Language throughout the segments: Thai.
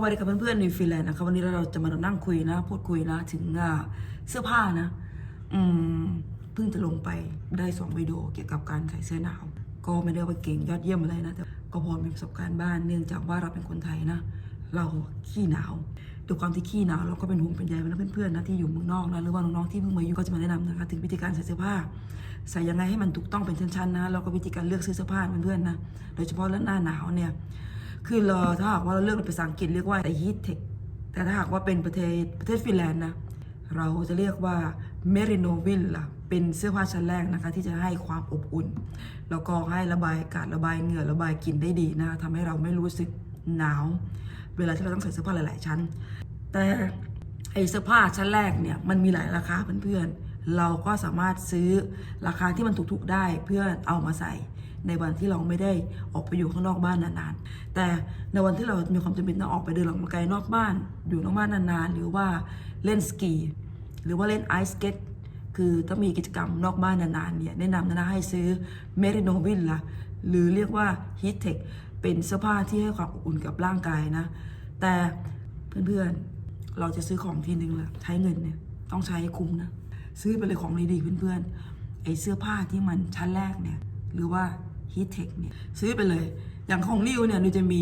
สวัสดีกับเพื่อนๆในฟินแลนด์นะครับวันนี้เราจะมานั่งคุยนะ พูดคุยนะ ถึงเสื้อผ้านะ อืมเพิ่งจะลงไปได้สองวิดีโอเกี่ยวกับการใส่เสื้อหนาว ก็ไม่ได้ว่าเก่งยอดเยี่ยมอะไรนะแต่ก็พอมีประสบการณ์บ้านเนื่องจากว่าเราเป็นคนไทยนะ เราขี้หนาวด้วยความที่ขี้หนาวเราก็เป็นห่วงเป็นใยเพื่อนๆนะที่อยู่เมืองนอกนะหรือว่าน้องๆที่เพิ่งมาอยู่ก็จะมาแนะนำนะคะถึงวิธีการใส่เสื้อผ้า ใส่ยังไงให้มันถูกต้องเป็นชั้นๆนะแล้วก็วิธีการเลือกซื้อเสื้อผ้าเพื่อนๆนะโดยเฉพาะเรื่องหน้าหนาวเนี่ย คือเราถ้าหากว่าเราเลือกเป็นภาษาอังกฤษเรียกว่า the heat tech แต่ถ้าหากว่าเป็นประเทศประเทศฟินแลนด์นะ เราจะเรียกว่า merino villa เป็นเสื้อผ้าชั้นแรกนะคะ ที่จะให้ความอบอุ่น แล้วก็ให้ระบายอากาศระบายเหงื่อระบายกลิ่นได้ดีนะทำให้เราไม่รู้สึกหนาว เวลาที่เราต้องใส่เสื้อผ้าหลาย ๆ ชั้น แต่ไอเสื้อผ้าชั้นแรกเนี่ยมันมีหลายราคาเพื่อนๆเราก็สามารถซื้อราคาที่มันถูกๆได้เพื่อเอามาใส่ ในวันที่เราไม่ได้ออกไปอยู่ข้างนอกบ้านนานๆ แต่ในวันที่เรามีความจำเป็นต้องออกไปเดินออกกำลังกายนอกบ้าน อยู่นอกบ้านนานๆ หรือว่าเล่นสกี หรือว่าเล่นไอซ์สเก็ตคือถ้ามีกิจกรรมนอกบ้านนานๆเนี่ยแนะนำนะให้ซื้อเมริโนวิลละหรือเรียกว่าฮีทเทคเป็นเสื้อผ้าที่ให้ความอบอุ่นกับร่างกายนะ แต่เพื่อนๆเราจะซื้อของทีนึงละใช้เงินเนี่ยต้องใช้คุ้มนะ ซื้อไปเลยของดีๆเพื่อนๆไอเสื้อผ้าที่มันชั้นแรกเนี่ย หรือว่า ฮีทเทคเนี่ยซื้อไปเลย อย่างของนิวเนี่ยนิวจะมี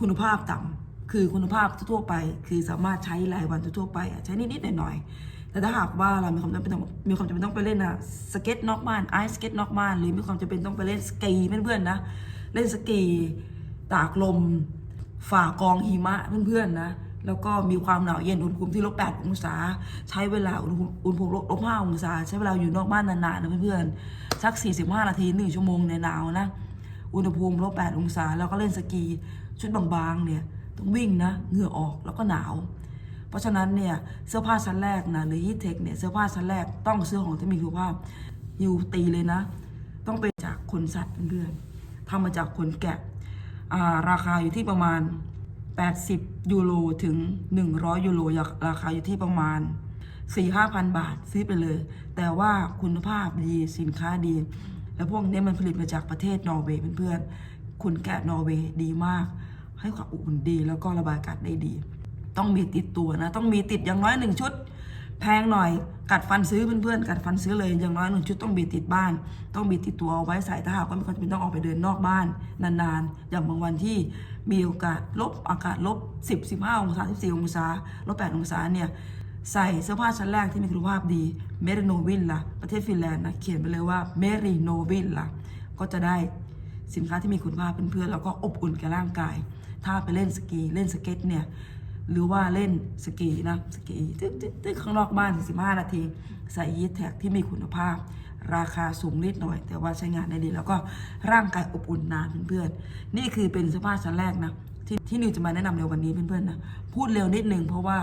คุณภาพต่ำคือคุณภาพทั่วไป คือสามารถใช้รายวันทั่วไปอะใช้นิดๆหน่อยๆแต่ถ้าหากว่าเรามีความจำเป็นต้องมีความจำเป็นต้องไปเล่นอะสเก็ตนอกบ้านไอซ์สเก็ตนอกบ้านหรือมีความจำเป็นต้องไปเล่นสกีเพื่อนๆนะเล่นสกีตากลมฝ่ากองหิมะเพื่อนๆนะ แล้วก็มีความหนาวเย็นอุณหภูมิที่ลบ8องศา ใช้เวลาอุณหภูมิอุณหภูมิลบ5องศา ใช้เวลาอยู่นอกบ้านนานๆนะเพื่อนๆสัก 45 นาที1ชั่วโมงในหนาวนะอุณหภูมิลบ8องศา แล้วก็เล่นสกีชุดบางๆเนี่ยต้องวิ่งนะเหงื่อออกแล้วก็หนาว เพราะฉะนั้นเนี่ยเสื้อผ้าชั้นแรกนะหรือฮีทเทคเนี่ยเสื้อผ้าชั้นแรกต้องซื้อของที่มีคุณภาพอยู่ตีเลยนะ ต้องเป็นจากขนสัตว์เพื่อนๆทำมาจากขนแกะราคาอยู่ที่ประมาณ 80 ยูโรถึง 100 ยูโรราคาอยู่ที่ประมาณ 4-5,000บาทซื้อไปเลย แต่ว่าคุณภาพดีสินค้าดี แล้วพวกนี้มันผลิตมาจากประเทศนอร์เวย์เพื่อนๆคุณแกะนอร์เวย์ดีมาก ให้ความอบอุ่นดีแล้วก็ระบายอากาศได้ดี ต้องมีติดตัวนะ ต้องมีติดอย่างน้อยหนึ่งชุด แพงหน่อยกัดฟันซื้อเพื่อนๆกัดฟันซื้อเลยอย่างน้อยหนึ่งชุดต้องมีติดบ้าน ต้องมีติดตัวเอาไว้ใส่ถ้าหากว่ามีความจำเป็นต้องออกไปเดินนอกบ้านนานๆ อย่างบางวันที่ มีโอกาสลบอากาศลบ 10 15 องศา 14 องศา ลบ 8 องศาเนี่ย ใส่เสื้อผ้าชั้นแรกที่มีคุณภาพดีเมริโนวิลล่ะ ประเทศฟินแลนด์นะ เขียนไปเลยว่าเมริโนวิลล่ะ ก็จะได้สินค้าที่มีคุณภาพเพื่อนๆแล้วก็อบอุ่นแก่ร่างกาย ถ้าไปเล่นสกีเล่นสเก็ตเนี่ยหรือว่าเล่นสกีนะสกีตึ๊กตึ๊กตึ๊กข้างนอกบ้าน45นาที ใส่ยีทแท็กที่มีคุณภาพ ราคาสูงนิดหน่อย แต่ว่าใช้งานได้ดี แล้วก็ร่างกายอบอุ่นนานเพื่อนๆนี่คือเป็นเสื้อผ้าชั้นแรกนะที่ที่นิวจะมาแนะนำในวันนี้เพื่อนๆนะพูดเร็วนิดนึงเพราะว่า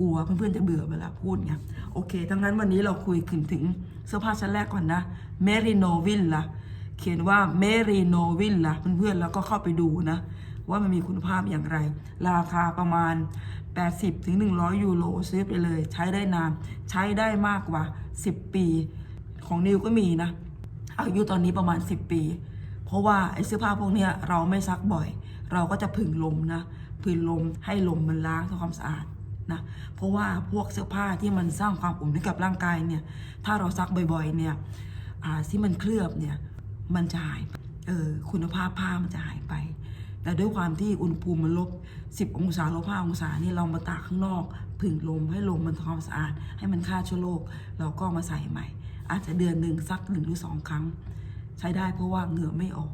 กลัวเพื่อนๆจะเบื่อเวลาพูดไงโอเค ทั้งนั้นวันนี้เราคุยถึงถึงเสื้อผ้าชั้นแรกก่อนนะ Merino Villa เขียนว่า Merino Villa เพื่อนๆแล้วก็เข้าไปดูนะ ว่ามันมีคุณภาพอย่างไร ราคาประมาณ 80ถึง100 ยูโรซื้อไปเลย ใช้ได้นาน ใช้ได้มากกว่า 10 ปี ของนิวก็มีนะ อายุตอนนี้ประมาณ 10 ปี เพราะว่าไอ้เสื้อผ้าพวกเนี้ยเราไม่ซักบ่อย เราก็จะผึ่งลมนะผึ่งลมให้ลมมันล้างทำความสะอาดนะเพราะว่าพวกเสื้อผ้าที่มันสร้างความอุ่นให้กับร่างกายเนี่ยถ้าเราซักบ่อยๆเนี่ยอ่าที่มันเคลือบเนี่ยมันจะหายเออคุณภาพผ้ามันจะหายไป แต่ด้วยความที่อุณหภูมิมันลบ 10 องศาลบ5องศานี่เรามาตากข้างนอก ผึ่งลมให้ลมมันทำความสะอาด ให้มันฆ่าเชื้อโรคเราก็มาใส่ใหม่ อาจจะเดือนหนึ่งสักหนึ่งหรือสองครั้ง ใช้ได้เพราะว่าเหงื่อไม่ออก